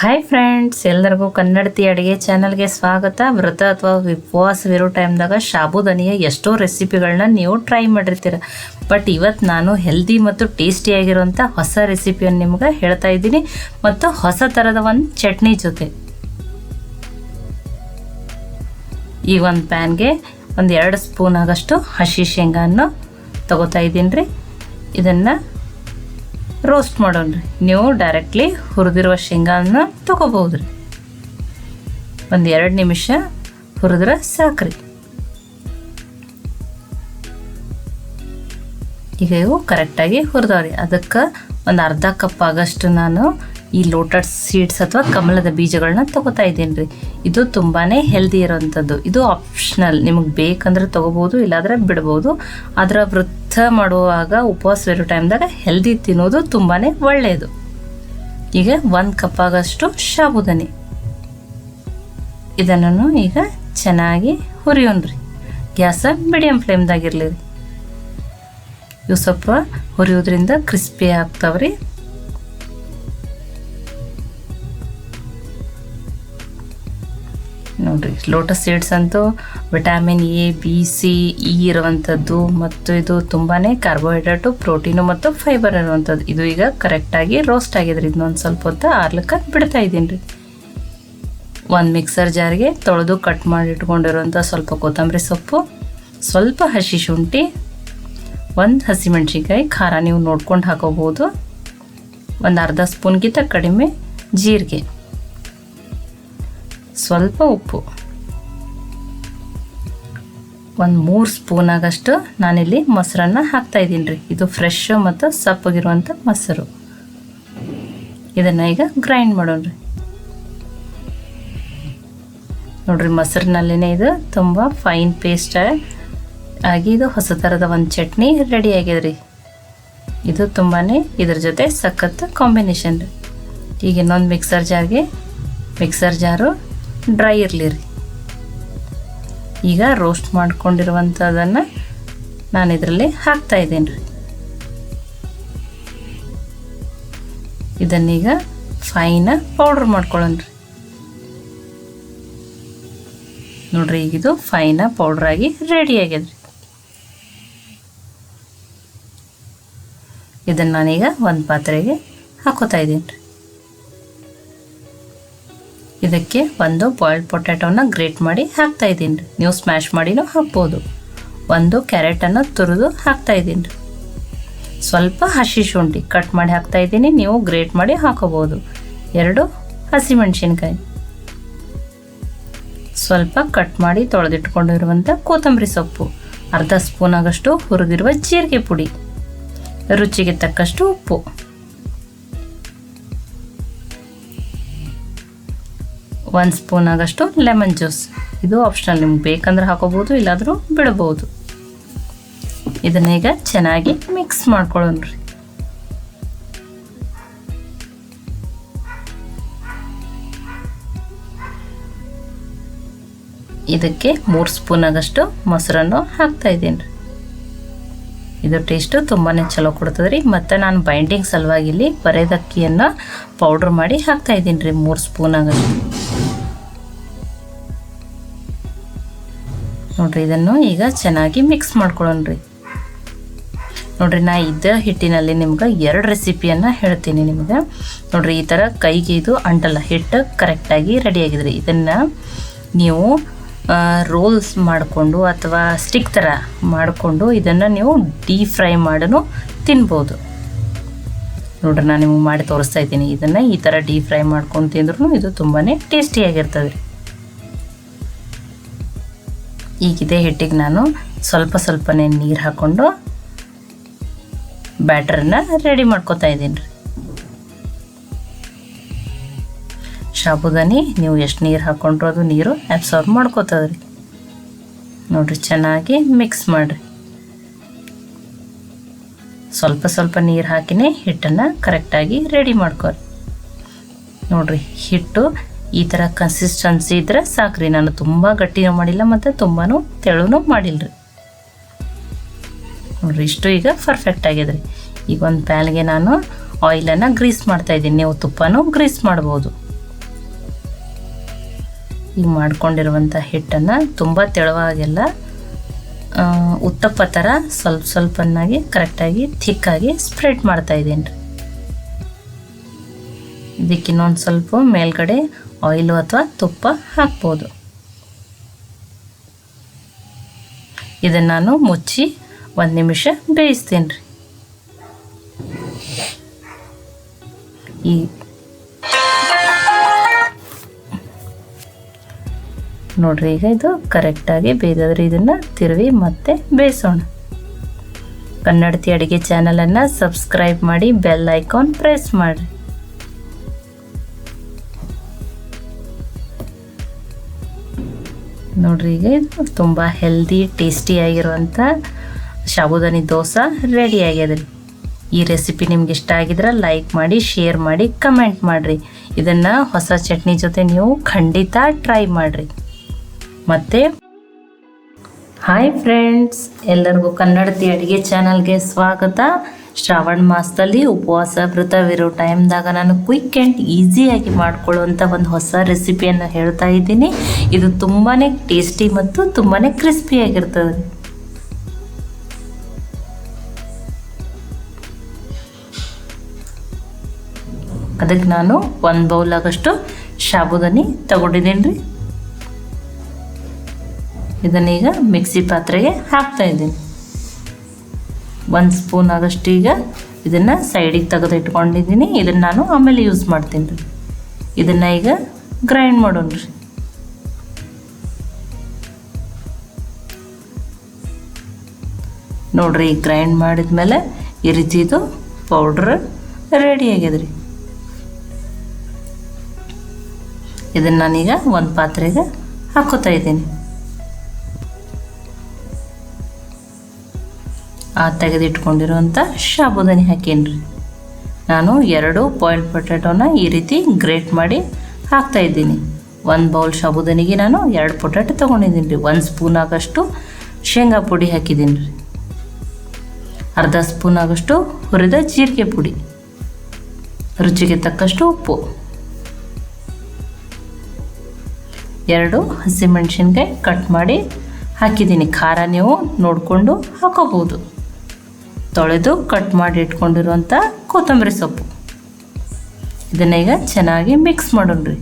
Hi friends ಎಲ್ಲರಿಗೂ ಕನ್ನಡತಿ ಅಡುಗೆ ಚಾನಲ್ಗೆ ಸ್ವಾಗತ. ವ್ರತ ಅಥವಾ ಉಪವಾಸವಿರೋ ಟೈಮ್ದಾಗ ಸಾಬುದಾನಿಯ ಎಷ್ಟೋ ರೆಸಿಪಿಗಳನ್ನ ನೀವು ಟ್ರೈ ಮಾಡಿರ್ತೀರ. ಬಟ್ ಇವತ್ತು ನಾನು ಹೆಲ್ದಿ ಮತ್ತು ಟೇಸ್ಟಿಯಾಗಿರುವಂಥ ಹೊಸ ರೆಸಿಪಿಯನ್ನು ನಿಮ್ಗೆ ಹೇಳ್ತಾ ಇದ್ದೀನಿ. ಮತ್ತು ಹೊಸ ಥರದ ಒಂದು ಚಟ್ನಿ ಜೊತೆ. ಈ ಒಂದು ಪ್ಯಾನ್ಗೆ ಒಂದು ಎರಡು ಸ್ಪೂನ್ ಆಗಷ್ಟು ಹಸಿ ಶೇಂಗಾನ ತಗೋತಾ ಇದ್ದೀನಿ ರೀ. ಇದನ್ನು ರೋಸ್ಟ್ ಮಾಡೋಣ್ರಿ. ನೀವು ಡೈರೆಕ್ಟ್ಲಿ ಹುರಿದಿರುವ ಶೇಂಗಾನ ತೊಗೋಬೋದು ರೀ ಒಂದು ಎರಡು ನಿಮಿಷ ಹುರಿದ್ರೆ ಸಾಕ್ರಿ. ಈಗ ಇವು ಕರೆಕ್ಟಾಗಿ ಹುರಿದವ್ರಿ. ಅದಕ್ಕೆ ಒಂದು ಅರ್ಧ ಕಪ್ ಆಗಷ್ಟು ನಾನು ಈ ಲೋಟಡ್ ಸೀಡ್ಸ್ ಅಥವಾ ಕಮಲದ ಬೀಜಗಳನ್ನ ತಗೋತಾ ಇದ್ದೀನಿ ರೀ ಇದು ತುಂಬಾ ಹೆಲ್ದಿ ಇರೋವಂಥದ್ದು ಇದು ಆಪ್ಷನಲ್ ನಿಮಗೆ ಬೇಕಂದ್ರೆ ತೊಗೋಬೋದು, ಇಲ್ಲಾಂದ್ರೆ ಬಿಡ್ಬೋದು. ಅದರ ವೃತ್ತ ಮಾಡುವಾಗ ಉಪವಾಸ ಇರೋ ಟೈಮ್ದಾಗ ಹೆಲ್ದಿ ತಿನ್ನೋದು ತುಂಬಾ ಒಳ್ಳೆಯದು. ಈಗ ಒಂದು ಕಪ್ ಆಗಷ್ಟು ಸಾಬುದಾನಿ. ಇದನ್ನು ಈಗ ಚೆನ್ನಾಗಿ ಹುರಿಯೋನ್ರಿ ಗ್ಯಾಸ ಮೀಡಿಯಮ್ ಫ್ಲೇಮ್ದಾಗಿರಲಿ ಇವು ಸ್ವಲ್ಪ ಹುರಿಯೋದ್ರಿಂದ ಕ್ರಿಸ್ಪಿ ಆಗ್ತಾವ್ರಿ. ನೋಡ್ರಿ ಲೋಟಸ್ ಸೀಡ್ಸ್ ಅಂತೂ vitamin A B C E ಇರುವಂಥದ್ದು ಮತ್ತು ಇದು ತುಂಬಾ ಕಾರ್ಬೋಹೈಡ್ರೇಟು ಪ್ರೋಟೀನು ಮತ್ತು ಫೈಬರ್ ಇರುವಂಥದ್ದು. ಇದು ಈಗ ಕರೆಕ್ಟಾಗಿ ರೋಸ್ಟ್ ಆಗಿದ್ರಿ ಇದನ್ನೊಂದು ಸ್ವಲ್ಪ ಹೊತ್ತು ಆರ್ಲಕ್ಕೆ ಬಿಡ್ತಾ ಇದ್ದೀನಿ ರೀ. ಒಂದು ಮಿಕ್ಸರ್ ಜಾರ್ಗೆ ತೊಳೆದು ಕಟ್ ಮಾಡಿ ಇಟ್ಕೊಂಡಿರುವಂಥ ಸ್ವಲ್ಪ ಕೊತ್ತಂಬರಿ ಸೊಪ್ಪು, ಸ್ವಲ್ಪ ಹಸಿ ಶುಂಠಿ, ಒಂದು ಹಸಿಮೆಣ್ಸಿನ್ಕಾಯಿ, ಖಾರ ನೀವು ನೋಡ್ಕೊಂಡು ಹಾಕೋಬೋದು. ಒಂದು ಅರ್ಧ ಸ್ಪೂನ್ಗಿಂತ ಕಡಿಮೆ ಜೀರಿಗೆ. ಸ್ವಲ್ಪ ಉಪ್ಪು. ಒಂದು ಮೂರು ಸ್ಪೂನ್ ಆಗಷ್ಟು ನಾನಿಲ್ಲಿ ಮೊಸರನ್ನ ಹಾಕ್ತಾ ಇದ್ದೀನಿ ರೀ. ಇದು ಫ್ರೆಶ್ ಮತ್ತು ಸಪ್ಪಗಿರುವಂಥ ಮೊಸರು. ಇದನ್ನು ಈಗ ಗ್ರೈಂಡ್ ಮಾಡೋಣ ರೀ. ನೋಡ್ರಿ, ಮೊಸರಿನಲ್ಲಿನೇ ಇದು ತುಂಬ ಫೈನ್ ಪೇಸ್ಟ್ ಆಗಿ ಇದು ಹೊಸ ಥರದ ಒಂದು ಚಟ್ನಿ ರೆಡಿ ಆಗ್ಯದ್ರಿ ಇದು ತುಂಬಾ ಇದ್ರ ಜೊತೆ ಸಖತ್ ಕಾಂಬಿನೇಷನ್ ರೀ. ಈಗ ಇನ್ನೊಂದು ಮಿಕ್ಸರ್ ಜಾರ್ಗೆ ಮಿಕ್ಸರ್ ಜಾರು ಡ್ರೈ ಇರಲಿ ರೀ. ಈಗ ರೋಸ್ಟ್ ಮಾಡ್ಕೊಂಡಿರುವಂಥದ್ದನ್ನು ನಾನು ಇದರಲ್ಲಿ ಹಾಕ್ತಾ ಇದ್ದೀನಿ ರೀ. ಇದನ್ನೀಗ ಫೈನ ಪೌಡ್ರ್ ಮಾಡ್ಕೊಳ್ಳೋಣ ರೀ. ನೋಡ್ರಿ ಈಗಿದು ಫೈನ ಪೌಡ್ರ್ ಆಗಿ ರೆಡಿ ಆಗ್ಯದ್ರಿ. ಇದನ್ನು ನಾನೀಗ ಒಂದು ಪಾತ್ರೆಗೆ ಹಾಕೋತಾ ಇದ್ದೀನಿ ರೀ. ಇದಕ್ಕೆ ಒಂದು ಬಾಯ್ಲ್ಡ್ ಪೊಟ್ಯಾಟೋನ ಗ್ರೇಟ್ ಮಾಡಿ ಹಾಕ್ತಾ ಇದ್ದೀನಿ. ರೀ ನೀವು ಸ್ಮ್ಯಾಶ್ ಮಾಡಿನೂ ಹಾಕ್ಬೋದು. ಒಂದು ಕ್ಯಾರೆಟನ್ನು ತುರಿದು ಹಾಕ್ತಾ ಇದ್ದೀನಿ. ರೀ ಸ್ವಲ್ಪ ಹಸಿ ಶುಂಠಿ ಕಟ್ ಮಾಡಿ ಹಾಕ್ತಾ ಇದ್ದೀನಿ. ನೀವು ಗ್ರೇಟ್ ಮಾಡಿ ಹಾಕೋಬೋದು ಎರಡು ಹಸಿಮೆಣಸಿನ್ಕಾಯಿ. ಸ್ವಲ್ಪ ಕಟ್ ಮಾಡಿ ತೊಳೆದಿಟ್ಕೊಂಡಿರುವಂಥ ಕೊತ್ತಂಬರಿ ಸೊಪ್ಪು. ಅರ್ಧ ಸ್ಪೂನ್ ಆಗಷ್ಟು ಹುರಿದಿರುವ ಜೀರಿಗೆ ಪುಡಿ. ರುಚಿಗೆ ತಕ್ಕಷ್ಟು ಉಪ್ಪು. ಒಂದು ಸ್ಪೂನ್ ಆಗಷ್ಟು ಲೆಮನ್ ಜ್ಯೂಸ್ ಇದು ಆಪ್ಷನಲ್ ನಿಮ್ಗೆ ಬೇಕಂದ್ರೆ ಹಾಕೋಬೋದು, ಇಲ್ಲಾದರೂ ಬಿಡಬಹುದು ಇದನ್ನ ಈಗ ಚೆನ್ನಾಗಿ ಮಿಕ್ಸ್ ಮಾಡ್ಕೊಳ್ಳೋಣ್ರಿ ಇದಕ್ಕೆ ಮೂರು ಸ್ಪೂನ್ ಆಗಷ್ಟು ಮೊಸರನ್ನು ಹಾಕ್ತಾ ಇದ್ದೀನಿ ಇದು ಟೇಸ್ಟು ತುಂಬಾ ಚಲೋ ಕೊಡ್ತದೆ ರೀ ಮತ್ತು ನಾನು ಬೈಂಡಿಂಗ್ ಸಲುವಾಗಿ ಇಲ್ಲಿ ಬರೆದಕ್ಕಿಯನ್ನು ಪೌಡ್ರ್ ಮಾಡಿ ಹಾಕ್ತಾ ಇದ್ದೀನಿ ರೀ, ಮೂರು ಸ್ಪೂನ್ ಆಗಷ್ಟು ನೋಡ್ರಿ, ಇದನ್ನು ಈಗ ಚೆನ್ನಾಗಿ ಮಿಕ್ಸ್ ಮಾಡ್ಕೊಳ್ಳೋಣ ರೀ. ನೋಡ್ರಿ, ನಾ ಇದ್ದ ಹಿಟ್ಟಿನಲ್ಲಿ ನಿಮ್ಗೆ ಎರಡು ರೆಸಿಪಿಯನ್ನು ಹೇಳ್ತೀನಿ ನಿಮ್ಗೆ. ನೋಡ್ರಿ, ಈ ಥರ ಕೈಗೆ ಇದು ಅಂಟಲ್ಲ, ಹಿಟ್ಟು ಕರೆಕ್ಟಾಗಿ ರೆಡಿಯಾಗಿದ್ರಿ ಇದನ್ನು ನೀವು ರೋಲ್ಸ್ ಮಾಡಿಕೊಂಡು ಅಥವಾ ಸ್ಟಿಕ್ ಥರ ಮಾಡಿಕೊಂಡು ಇದನ್ನು ನೀವು ಡೀಪ್ ಫ್ರೈ ಮಾಡೂ ತಿನ್ಬೋದು. ನೋಡ್ರಿ, ನಾನು ನಿಮಗೆ ಮಾಡಿ ತೋರಿಸ್ತಾ ಇದ್ದೀನಿ. ಇದನ್ನು ಈ ಥರ ಡೀಪ್ ಫ್ರೈ ಮಾಡ್ಕೊಂಡು ತಿಂದ್ರೂ ಇದು ತುಂಬಾ ಟೇಸ್ಟಿಯಾಗಿರ್ತದೆ ರೀ ಈಗ ಇದೇ ಹಿಟ್ಟಿಗೆ ನಾನು ಸ್ವಲ್ಪ ಸ್ವಲ್ಪನೇ ನೀರು ಹಾಕ್ಕೊಂಡು ಬ್ಯಾಟ್ರನ್ನ ರೆಡಿ ಮಾಡ್ಕೋತಾ ಇದ್ದೀನಿ. ರೀ ಸಾಬುದಾನಿ ನೀವು ಎಷ್ಟು ನೀರು ಹಾಕ್ಕೊಂಡ್ರು ಅದು ನೀರು ಅಬ್ಸಾರ್ಬ್ ಮಾಡ್ಕೋತದ್ರಿ. ನೋಡಿರಿ, ಚೆನ್ನಾಗಿ ಮಿಕ್ಸ್ ಮಾಡಿರಿ. ಸ್ವಲ್ಪ ಸ್ವಲ್ಪ ನೀರು ಹಾಕಿನೇ ಹಿಟ್ಟನ್ನು ಕರೆಕ್ಟಾಗಿ ರೆಡಿ ಮಾಡ್ಕೊರಿ. ನೋಡಿರಿ, ಹಿಟ್ಟು ಈ ಥರ ಕನ್ಸಿಸ್ಟೆನ್ಸಿ ಇದ್ರೆ ಸಾಕ್ರಿ. ನಾನು ತುಂಬ ಗಟ್ಟಿನೂ ಮಾಡಿಲ್ಲ ಮತ್ತು ತುಂಬಾ ತೆಳುನೂ ಮಾಡಿಲ್ಲ ರೀ ನೋಡಿರಿ, ಇಷ್ಟು ಈಗ ಪರ್ಫೆಕ್ಟ್ ಆಗಿದೆ ರೀ ಈಗ ಒಂದು ಪ್ಯಾನ್ಗೆ ನಾನು ಆಯಿಲನ್ನು ಗ್ರೀಸ್ ಮಾಡ್ತಾ ಇದ್ದೀನಿ. ನೀವು ತುಪ್ಪನೂ ಗ್ರೀಸ್ ಮಾಡ್ಬೋದು. ಈಗ ಮಾಡ್ಕೊಂಡಿರುವಂಥ ಹಿಟ್ಟನ್ನು ತುಂಬ ತೆಳುವಾಗೆಲ್ಲ. ಉತ್ತಪ್ಪ ಥರ ಸ್ವಲ್ಪ ಸ್ವಲ್ಪನಾಗಿ ಕರೆಕ್ಟಾಗಿ ಥಿಕ್ಕಾಗಿ ಸ್ಪ್ರೆಡ್ ಮಾಡ್ತಾ ಇದ್ದೀನಿ ರೀ. ಇದಕ್ಕೆ ಇನ್ನೊಂದು ಸ್ವಲ್ಪ ಮೇಲ್ಗಡೆ ಆಯಿಲು ಅಥವಾ ತುಪ್ಪ ಹಾಕ್ಬೋದು. ಇದನ್ನು ನಾನು ಮುಚ್ಚಿ ಒಂದು ನಿಮಿಷ ಬೇಯಿಸ್ತೀನಿ ರೀ. ಈ ನೋಡ್ರಿ, ಈಗ ಇದು ಕರೆಕ್ಟಾಗಿ ಬೇಯ್ದಾದ್ರೆ. ಇದನ್ನು ತಿರುವಿ ಮತ್ತೆ ಬೇಯಿಸೋಣ. ಕನ್ನಡತಿ ಅಡುಗೆ ಚಾನಲನ್ನು ಸಬ್ಸ್ಕ್ರೈಬ್ ಮಾಡಿ ಬೆಲ್ ಐಕಾನ್ ಪ್ರೆಸ್ ಮಾಡಿರಿ. ನೋಡ್ರಿ, ಈಗ ಇದು ತುಂಬ ಹೆಲ್ದಿ ಟೇಸ್ಟಿಯಾಗಿರುವಂಥ ಸಾಬುದಾನಿ ದೋಸೆ ರೆಡಿ ಆಗ್ಯದ್ರಿ. ಈ ರೆಸಿಪಿ ನಿಮ್ಗೆ ಇಷ್ಟ ಆಗಿದ್ರೆ ಲೈಕ್ ಮಾಡಿ ಶೇರ್ ಮಾಡಿ ಕಮೆಂಟ್ ಮಾಡಿರಿ. ಇದನ್ನು ಹೊಸ ಚಟ್ನಿ ಜೊತೆ ನೀವು ಖಂಡಿತ ಟ್ರೈ ಮಾಡಿರಿ. ಮತ್ತು ಹಾಯ್ ಫ್ರೆಂಡ್ಸ್, ಎಲ್ಲರಿಗೂ ಕನ್ನಡತಿ ಅಡುಗೆ ಚಾನಲ್ಗೆ ಸ್ವಾಗತ. ಶ್ರಾವಣ ಮಾಸದಲ್ಲಿ ಉಪವಾಸ ವೃತವಿರೋ ಟೈಮ್ದಾಗ ನಾನು ಕ್ವಿಕ್ ಆ್ಯಂಡ್ ಈಸಿಯಾಗಿ ಮಾಡ್ಕೊಳ್ಳುವಂಥ ಒಂದು ಹೊಸ ರೆಸಿಪಿಯನ್ನು ಹೇಳ್ತಾ ಇದ್ದೀನಿ. ಇದು ತುಂಬಾ ಟೇಸ್ಟಿ ಮತ್ತು ತುಂಬಾ ಕ್ರಿಸ್ಪಿಯಾಗಿರ್ತದೆ ಅದಕ್ಕೆ ನಾನು ಒಂದು ಬೌಲ್ ಆಗಷ್ಟು ಸಾಬುದಾನಿ ತಗೊಂಡಿದ್ದೀನಿ. ರೀ ಇದನ್ನೀಗ ಮಿಕ್ಸಿ ಪಾತ್ರೆಗೆ ಹಾಕ್ತಾ ಇದ್ದೀನಿ. ಒಂದು ಸ್ಪೂನ್ ಆದಷ್ಟು ಈಗ ಇದನ್ನು ಸೈಡಿಗೆ ತೆಗೆದು ಇಟ್ಕೊಂಡಿದ್ದೀನಿ ಇದನ್ನು ನಾನು ಆಮೇಲೆ ಯೂಸ್ ಮಾಡ್ತೀನಿ. ರೀ ಇದನ್ನು ಈಗ ಗ್ರೈಂಡ್ ಮಾಡೋಣ ರೀ. ನೋಡ್ರಿ ಈಗ ಗ್ರೈಂಡ್ ಮಾಡಿದ್ಮೇಲೆ ಈ ರೀತಿದು ಪೌಡ್ರ್ ರೆಡಿ ಆಗ್ಯದ ರೀ ಇದನ್ನು ನಾನೀಗ ಒಂದು ಪಾತ್ರೆಗೆ ಹಾಕೋತಾ ಇದ್ದೀನಿ. ತೆಗೆದಿಟ್ಕೊಂಡಿರುವಂಥ ಸಾಬುದಾನಿ ಹಾಕೀನಿ ನಾನು ಎರಡು ಬಾಯ್ಲ್ಡ್ ಪೊಟ್ಯಾಟೋನ ಈ ರೀತಿ ಗ್ರೇಟ್ ಮಾಡಿ ಹಾಕ್ತಾ ಇದ್ದೀನಿ. ಒಂದು ಬೌಲ್ ಸಾಬುದಾನಿಗೆ ನಾನು ಎರಡು ಪೊಟ್ಯಾಟೊ ತೊಗೊಂಡಿದ್ದೀನಿ ರೀ ಒಂದು ಸ್ಪೂನ್ ಆಗಷ್ಟು ಶೇಂಗಾ ಪುಡಿ ಹಾಕಿದ್ದೀನಿ ರೀ ಅರ್ಧ ಸ್ಪೂನ್ ಆಗಷ್ಟು ಹುರಿದ ಜೀರಿಗೆ ಪುಡಿ. ರುಚಿಗೆ ತಕ್ಕಷ್ಟು ಉಪ್ಪು. ಎರಡು ಹಸಿಮೆಣಸಿನ್ಕಾಯಿ ಕಟ್ ಮಾಡಿ ಹಾಕಿದ್ದೀನಿ. ಖಾರ ನೀವು ನೋಡಿಕೊಂಡು ಹಾಕೋಬೋದು ತೊಳೆದು ಕಟ್ ಮಾಡಿ ಇಟ್ಕೊಂಡಿರುವಂಥ ಕೊತ್ತಂಬರಿ ಸೊಪ್ಪು. ಇದನ್ನ ಈಗ ಚೆನ್ನಾಗಿ ಮಿಕ್ಸ್ ಮಾಡೋಣ್ರಿ.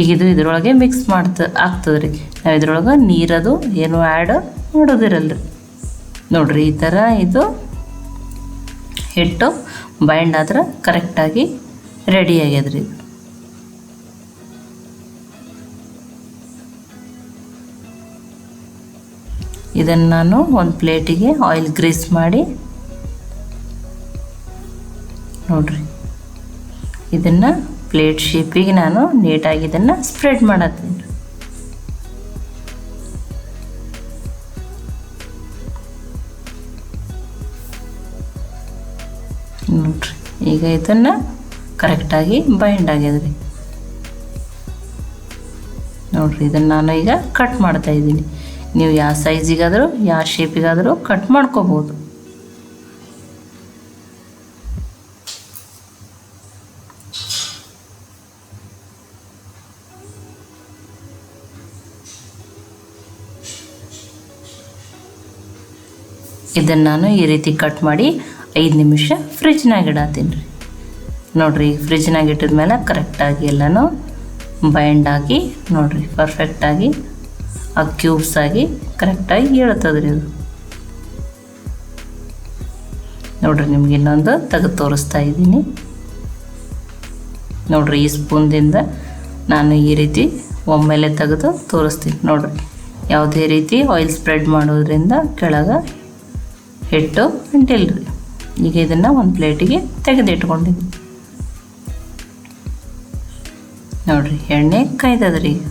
ಈಗ ಇದು ಇದರೊಳಗೆ ಮಿಕ್ಸ್ ಮಾಡ್ತ ಆಗ್ತದೆ ರೀ ನಾವು ಇದ್ರೊಳಗೆ ನೀರದು ಏನು ಆ್ಯಡ್ ಮಾಡೋದಿರಲ್ಲ ರೀ ನೋಡ್ರಿ ಈ ಥರ ಇದು ಹಿಟ್ಟು ಬೈಂಡ್ ಆದ್ರೆ ಕರೆಕ್ಟಾಗಿ ರೆಡಿ ಆಗ್ಯದ್ರಿ ಇದು. ಇದನ್ನು ನಾನು ಒಂದು ಪ್ಲೇಟಿಗೆ ಆಯಿಲ್ ಗ್ರೀಸ್ ಮಾಡಿ ನೋಡ್ರಿ. ಇದನ್ನು ಪ್ಲೇಟ್ ಶೇಪಿಗೆ ನಾನು ನೀಟಾಗಿ ಇದನ್ನು ಸ್ಪ್ರೆಡ್ ಮಾಡತ್ತೀನಿ. ನೋಡ್ರಿ, ಈಗ ಇದನ್ನು ಕರೆಕ್ಟಾಗಿ ಬೈಂಡ್ ಆಗ್ಯದ್ರಿ ನೋಡ್ರಿ, ಇದನ್ನು ನಾನು ಈಗ ಕಟ್ ಮಾಡ್ತಾ ಇದ್ದೀನಿ. ನೀವು ಯಾವ ಸೈಜಿಗಾದರೂ ಯಾವ ಶೇಪಿಗಾದರೂ ಕಟ್ ಮಾಡ್ಕೋಬೋದು. ಇದನ್ನು ನಾನು ಈ ರೀತಿ ಕಟ್ ಮಾಡಿ ಐದು ನಿಮಿಷ ಫ್ರಿಜ್ನಾಗ ಇಡತ್ತೀನಿ ರೀ. ನೋಡಿರಿ ಫ್ರಿಜ್ನಾಗ ಇಟ್ಟಿದ್ಮೇಲೆ ಕರೆಕ್ಟಾಗಿ ಎಲ್ಲನೂ ಬೈಂಡ್ ಆಗಿ, ನೋಡಿರಿ ಪರ್ಫೆಕ್ಟಾಗಿ ಆ ಕ್ಯೂಬ್ಸ್ ಆಗಿ ಕರೆಕ್ಟಾಗಿ ಹೇಳ್ತದೆ ರೀ ಅದು ನೋಡಿರಿ, ನಿಮ್ಗೆ ಇನ್ನೊಂದು ತೆಗೆದು ತೋರಿಸ್ತಾ ಇದ್ದೀನಿ. ನೋಡಿರಿ, ಈ ಸ್ಪೂನ್ದಿಂದ ನಾನು ಈ ರೀತಿ ಒಮ್ಮೆಲೆ ತೆಗೆದು ತೋರಿಸ್ತೀನಿ, ನೋಡಿರಿ. ಯಾವುದೇ ರೀತಿ ಆಯಿಲ್ ಸ್ಪ್ರೆಡ್ ಮಾಡೋದ್ರಿಂದ ಕೆಳಗೆ ಹಿಟ್ಟು ಅಂಟಿಲ್ರಿ ಈಗ ಇದನ್ನು ಒಂದು ಪ್ಲೇಟಿಗೆ ತೆಗೆದಿಟ್ಕೊಂಡಿದ್ದೆ. ನೋಡಿರಿ, ಎಣ್ಣೆ ಕಾಯ್ದದ್ರಿ ಈಗ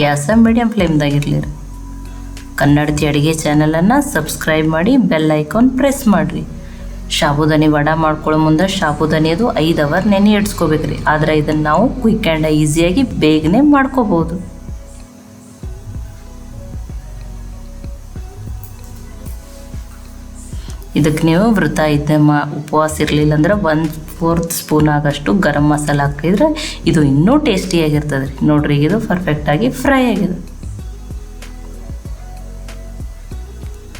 ಗ್ಯಾಸ ಮೀಡಿಯಮ್ ಫ್ಲೇಮ್ದಾಗಿರಲಿ ರೀ. ಕನ್ನಡತಿ ಅಡುಗೆ ಚಾನಲನ್ನು ಸಬ್ಸ್ಕ್ರೈಬ್ ಮಾಡಿ ಬೆಲ್ ಐಕಾನ್ ಪ್ರೆಸ್ ಮಾಡಿರಿ. ಸಾಬುದಾನಿ ವಡ ಮಾಡ್ಕೊಳ್ಳೋ ಮುಂದೆ ಸಾಬುದಾನಿಯದು ಐದು ಅವರ್ ನೆನೆ ಇಡ್ಸ್ಕೋಬೇಕು ರೀ ಆದರೆ ಇದನ್ನು ನಾವು ಕ್ವಿಕ್ ಆ್ಯಂಡ್ ಈಸಿಯಾಗಿ ಬೇಗನೆ ಮಾಡ್ಕೋಬೋದು. ಇದಕ್ಕೆ ನೀವು ವೃತ ಇದ್ದ ಉಪವಾಸ ಇರಲಿಲ್ಲ ಅಂದ್ರೆ ಒಂದು ಫೋರ್ತ್ ಸ್ಪೂನ್ ಆಗಷ್ಟು ಗರಂ ಮಸಾಲ ಹಾಕಿದ್ರೆ ಇದು ಇನ್ನೂ ಟೇಸ್ಟಿಯಾಗಿರ್ತದೆ ರೀ. ನೋಡ್ರಿ, ಇದು ಪರ್ಫೆಕ್ಟಾಗಿ ಫ್ರೈ ಆಗಿದೆ.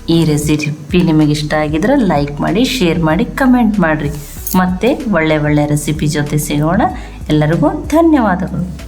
ಈ ರೆಸಿಪಿ ನಿಮಗೆ ಇಷ್ಟ ಆಗಿದ್ರೆ ಲೈಕ್ ಮಾಡಿ ಶೇರ್ ಮಾಡಿ ಕಮೆಂಟ್ ಮಾಡಿರಿ. ಮತ್ತೆ ಒಳ್ಳೆ ಒಳ್ಳೆ ರೆಸಿಪಿ ಜೊತೆ ಸಿಗೋಣ. ಎಲ್ಲರಿಗೂ ಧನ್ಯವಾದಗಳು.